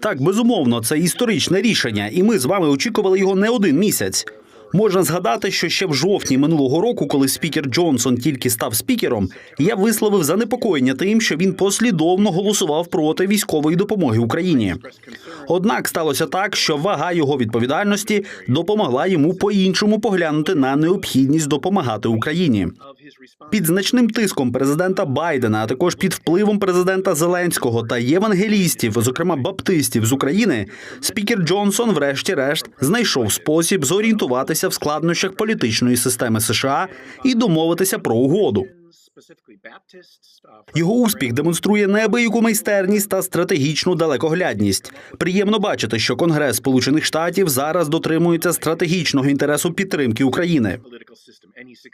Так, безумовно, це історичне рішення, і ми з вами очікували його не один місяць. Можна згадати, що ще в жовтні минулого року, коли спікер Джонсон тільки став спікером, я висловив занепокоєння тим, що він послідовно голосував проти військової допомоги Україні. Однак сталося так, що вага його відповідальності допомогла йому по-іншому поглянути на необхідність допомагати Україні. Під значним тиском президента Байдена, а також під впливом президента Зеленського та євангелістів, зокрема баптистів з України, спікер Джонсон, врешті-решт, знайшов спосіб зорієнтуватися в складнощах політичної системи США і домовитися про угоду. Його успіх демонструє неабияку майстерність та стратегічну далекоглядність. Приємно бачити, що Конгрес Сполучених Штатів зараз дотримується стратегічного інтересу підтримки України.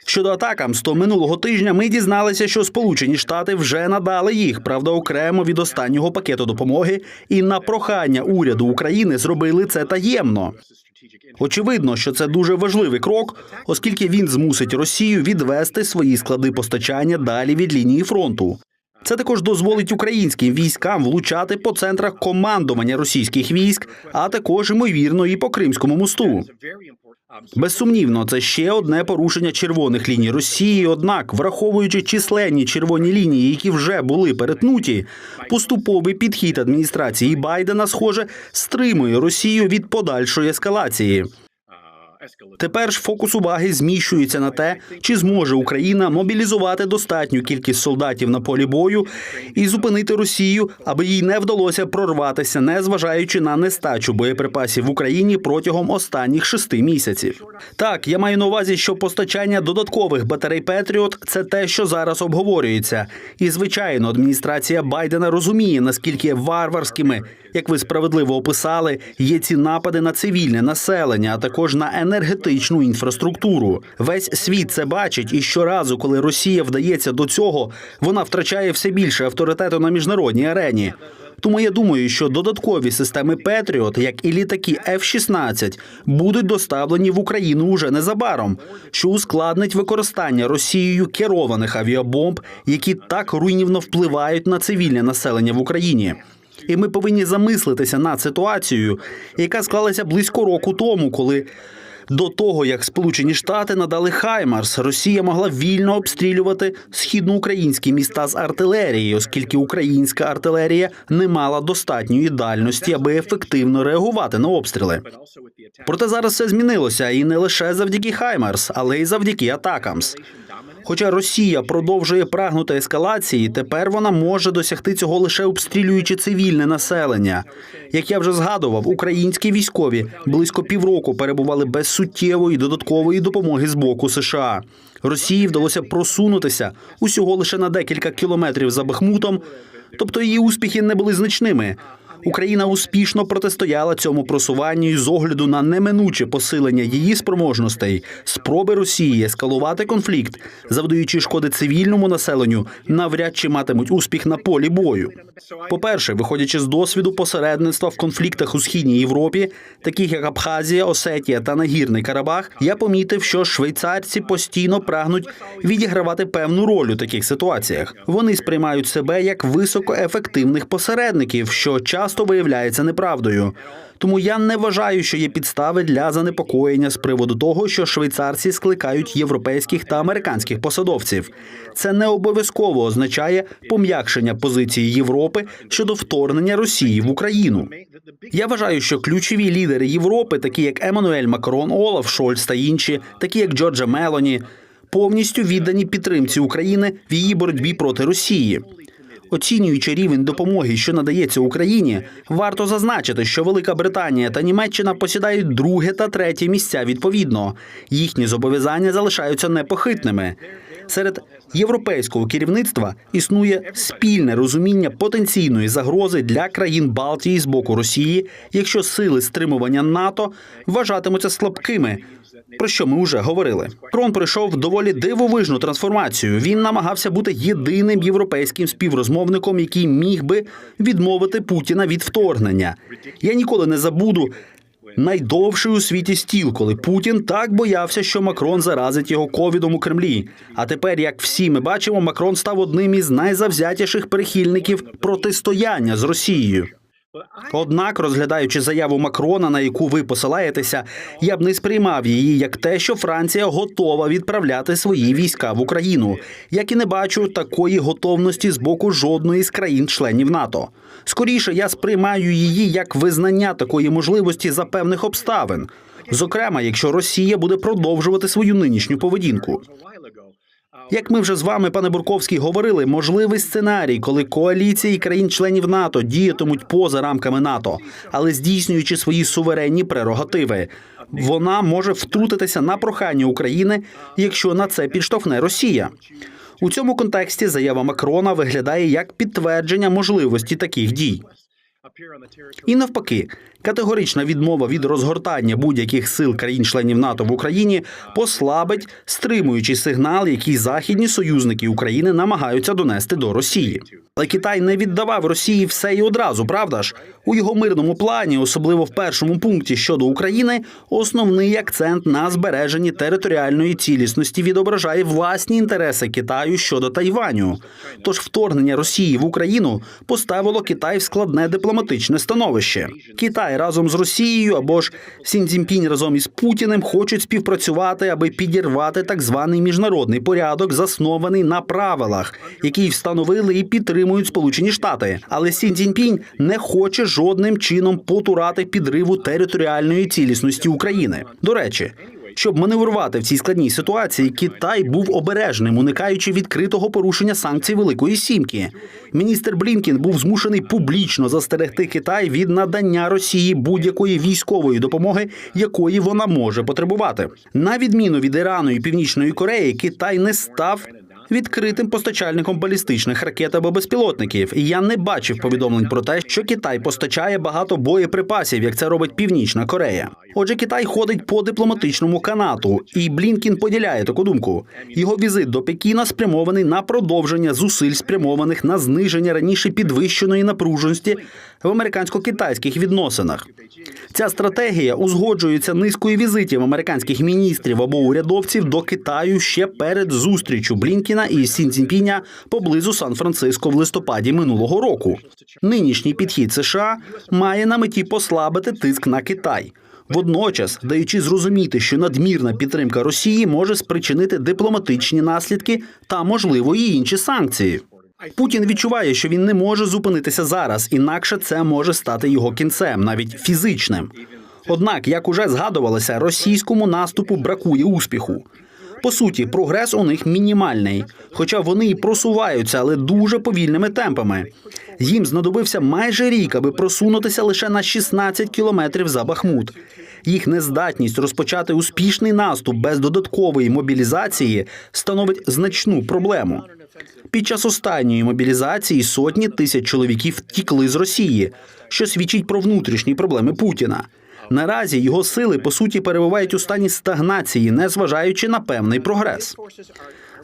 Щодо атакам, то минулого тижня ми дізналися, що Сполучені Штати вже надали їх, правда, окремо від останнього пакету допомоги, і на прохання уряду України зробили це таємно. Очевидно, що це дуже важливий крок, оскільки він змусить Росію відвести свої склади постачання далі від лінії фронту. Це також дозволить українським військам влучати по центрах командування російських військ, а також ймовірно і по Кримському мосту. Безсумнівно, це ще одне порушення червоних ліній Росії. Однак, враховуючи численні червоні лінії, які вже були перетнуті, поступовий підхід адміністрації Байдена, схоже, стримує Росію від подальшої ескалації. Тепер ж фокус уваги зміщується на те, чи зможе Україна мобілізувати достатню кількість солдатів на полі бою і зупинити Росію, аби їй не вдалося прорватися, не зважаючи на нестачу боєприпасів в Україні протягом останніх шести місяців. Так, я маю на увазі, що постачання додаткових батарей Петріот це те, що зараз обговорюється. І звичайно, адміністрація Байдена розуміє, наскільки варварськими, як ви справедливо описали, є ці напади на цивільне населення, а також на енергетичну інфраструктуру. Весь світ це бачить, і щоразу, коли Росія вдається до цього, вона втрачає все більше авторитету на міжнародній арені. Тому я думаю, що додаткові системи Петріот, як і літаки F-16, будуть доставлені в Україну уже незабаром, що ускладнить використання Росією керованих авіабомб, які так руйнівно впливають на цивільне населення в Україні. І ми повинні замислитися над ситуацією, яка склалася близько року тому, коли до того як Сполучені Штати надали Хаймарс, Росія могла вільно обстрілювати східноукраїнські міста з артилерії, оскільки українська артилерія не мала достатньої дальності, аби ефективно реагувати на обстріли. Проте зараз все змінилося, і не лише завдяки Хаймарс, але й завдяки Атакамс. Хоча Росія продовжує прагнути ескалації, тепер вона може досягти цього лише обстрілюючи цивільне населення. Як я вже згадував, українські військові близько півроку перебували без суттєвої додаткової допомоги з боку США. Росії вдалося просунутися усього лише на декілька кілометрів за Бахмутом, тобто її успіхи не були значними. Україна успішно протистояла цьому просуванню з огляду на неминуче посилення її спроможностей, спроби Росії ескалувати конфлікт, завдаючи шкоди цивільному населенню, навряд чи матимуть успіх на полі бою. По-перше, виходячи з досвіду посередництва в конфліктах у східній Європі, таких як Абхазія, Осетія та Нагірний Карабах, я помітив, що швейцарці постійно прагнуть відігравати певну роль у таких ситуаціях. Вони сприймають себе як високоефективних посередників, що часто виявляється неправдою. Тому я не вважаю, що є підстави для занепокоєння з приводу того, що швейцарці скликають європейських та американських посадовців. Це не обов'язково означає пом'якшення позиції Європи щодо вторгнення Росії в Україну. Я вважаю, що ключові лідери Європи, такі як Еммануель Макрон, Олаф Шольц та інші, такі як Джорджа Мелоні, повністю віддані підтримці України в її боротьбі проти Росії. Оцінюючи рівень допомоги, що надається Україні, варто зазначити, що Велика Британія та Німеччина посідають друге та третє місця відповідно. Їхні зобов'язання залишаються непохитними. Серед європейського керівництва існує спільне розуміння потенційної загрози для країн Балтії з боку Росії, якщо сили стримування НАТО вважатимуться слабкими. Про що ми вже говорили? Крон пройшов доволі дивовижну трансформацію. Він намагався бути єдиним європейським співрозмовником, який міг би відмовити Путіна від вторгнення. Я ніколи не забуду. Найдовший у світі стіл, коли Путін так боявся, що Макрон заразить його ковідом у Кремлі. А тепер, як всі ми бачимо, Макрон став одним із найзавзятіших прихильників протистояння з Росією. Однак, розглядаючи заяву Макрона, на яку ви посилаєтеся, я б не сприймав її як те, що Франція готова відправляти свої війська в Україну, як і не бачу такої готовності з боку жодної з країн-членів НАТО. Скоріше я сприймаю її як визнання такої можливості за певних обставин, зокрема, якщо Росія буде продовжувати свою нинішню поведінку. Як ми вже з вами, пане Бурковський, говорили, можливий сценарій, коли коаліції країн-членів НАТО діятимуть поза рамками НАТО, але здійснюючи свої суверенні прерогативи. Вона може втрутитися на прохання України, якщо на це підштовхне Росія. У цьому контексті заява Макрона виглядає як підтвердження можливості таких дій. І навпаки, категорична відмова від розгортання будь-яких сил країн-членів НАТО в Україні послабить стримуючий сигнал, який західні союзники України намагаються донести до Росії. Але Китай не віддавав Росії все і одразу, правда ж? У його мирному плані, особливо в першому пункті щодо України, основний акцент на збереженні територіальної цілісності відображає власні інтереси Китаю щодо Тайваню. Тож вторгнення Росії в Україну поставило Китай в складне дипломатичне становище. Китай разом з Росією або ж Сін разом із Путіним хочуть співпрацювати, аби підірвати так званий міжнародний порядок, заснований на правилах, які встановили і підтримують Сполучені Штати. Але Сін не хоче жодним чином потурати підриву територіальної цілісності України. До речі. Щоб маневрувати в цій складній ситуації, Китай був обережним, уникаючи відкритого порушення санкцій Великої Сімки. Міністр Блінкін був змушений публічно застерегти Китай від надання Росії будь-якої військової допомоги, якої вона може потребувати. На відміну від Ірану і Північної Кореї, Китай не став. Відкритим постачальником балістичних ракет або безпілотників, і я не бачив повідомлень про те, що Китай постачає багато боєприпасів, як це робить Північна Корея. Отже, Китай ходить по дипломатичному канату, і Блінкін поділяє таку думку. Його візит до Пекіна спрямований на продовження зусиль, спрямованих на зниження раніше підвищеної напруженості в американсько-китайських відносинах. Ця стратегія узгоджується низкою візитів американських міністрів або урядовців до Китаю ще перед зустрічю Блінкіна і Сін Цзіньпіня поблизу Сан-Франциско в листопаді минулого року. Нинішній підхід США має на меті послабити тиск на Китай. Водночас даючи зрозуміти, що надмірна підтримка Росії може спричинити дипломатичні наслідки та, можливо, і інші санкції. Путін відчуває, що він не може зупинитися зараз, інакше це може стати його кінцем, навіть фізичним. Однак, як уже згадувалося, російському наступу бракує успіху. По суті, прогрес у них мінімальний, хоча вони і просуваються, але дуже повільними темпами. Їм знадобився майже рік, аби просунутися лише на 16 кілометрів за Бахмут. Їх нездатність розпочати успішний наступ без додаткової мобілізації становить значну проблему. Під час останньої мобілізації сотні тисяч чоловіків втікли з Росії, що свідчить про внутрішні проблеми Путіна. Наразі його сили по суті перебувають у стані стагнації, незважаючи на певний прогрес.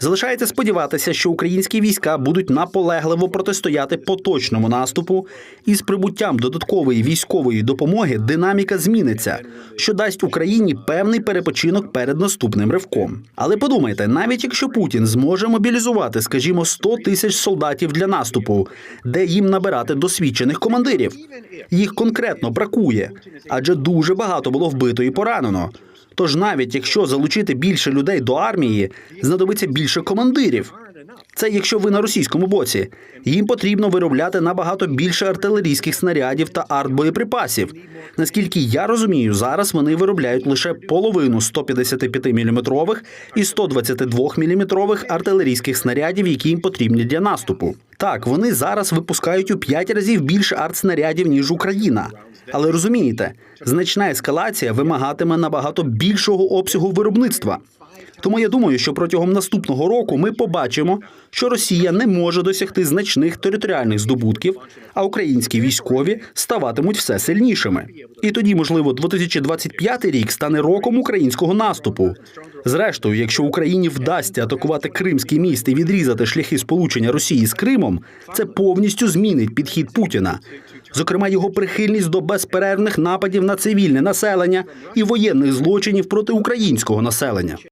Залишається сподіватися, що українські війська будуть наполегливо протистояти поточному наступу, і з прибуттям додаткової військової допомоги динаміка зміниться, що дасть Україні певний перепочинок перед наступним ривком. Але подумайте, навіть якщо Путін зможе мобілізувати, скажімо, 100 тисяч солдатів для наступу, де їм набирати досвідчених командирів, їх конкретно бракує, адже дуже багато було вбито і поранено. Тож навіть якщо залучити більше людей до армії, знадобиться більше командирів. Це якщо ви на російському боці. Їм потрібно виробляти набагато більше артилерійських снарядів та артбоєприпасів. Наскільки я розумію, зараз вони виробляють лише половину 155 мм і 122 мм артилерійських снарядів, які їм потрібні для наступу. Так, вони зараз випускають у 5 разів більше артснарядів ніж Україна. Але розумієте, значна ескалація вимагатиме набагато більшого обсягу виробництва. Тому я думаю, що протягом наступного року ми побачимо, що Росія не може досягти значних територіальних здобутків, а українські військові ставатимуть все сильнішими. І тоді, можливо, 2025 рік стане роком українського наступу. Зрештою, якщо Україні вдасться атакувати Кримський міст і відрізати шляхи сполучення Росії з Кримом, це повністю змінить підхід Путіна. Зокрема, його прихильність до безперервних нападів на цивільне населення і воєнних злочинів проти українського населення.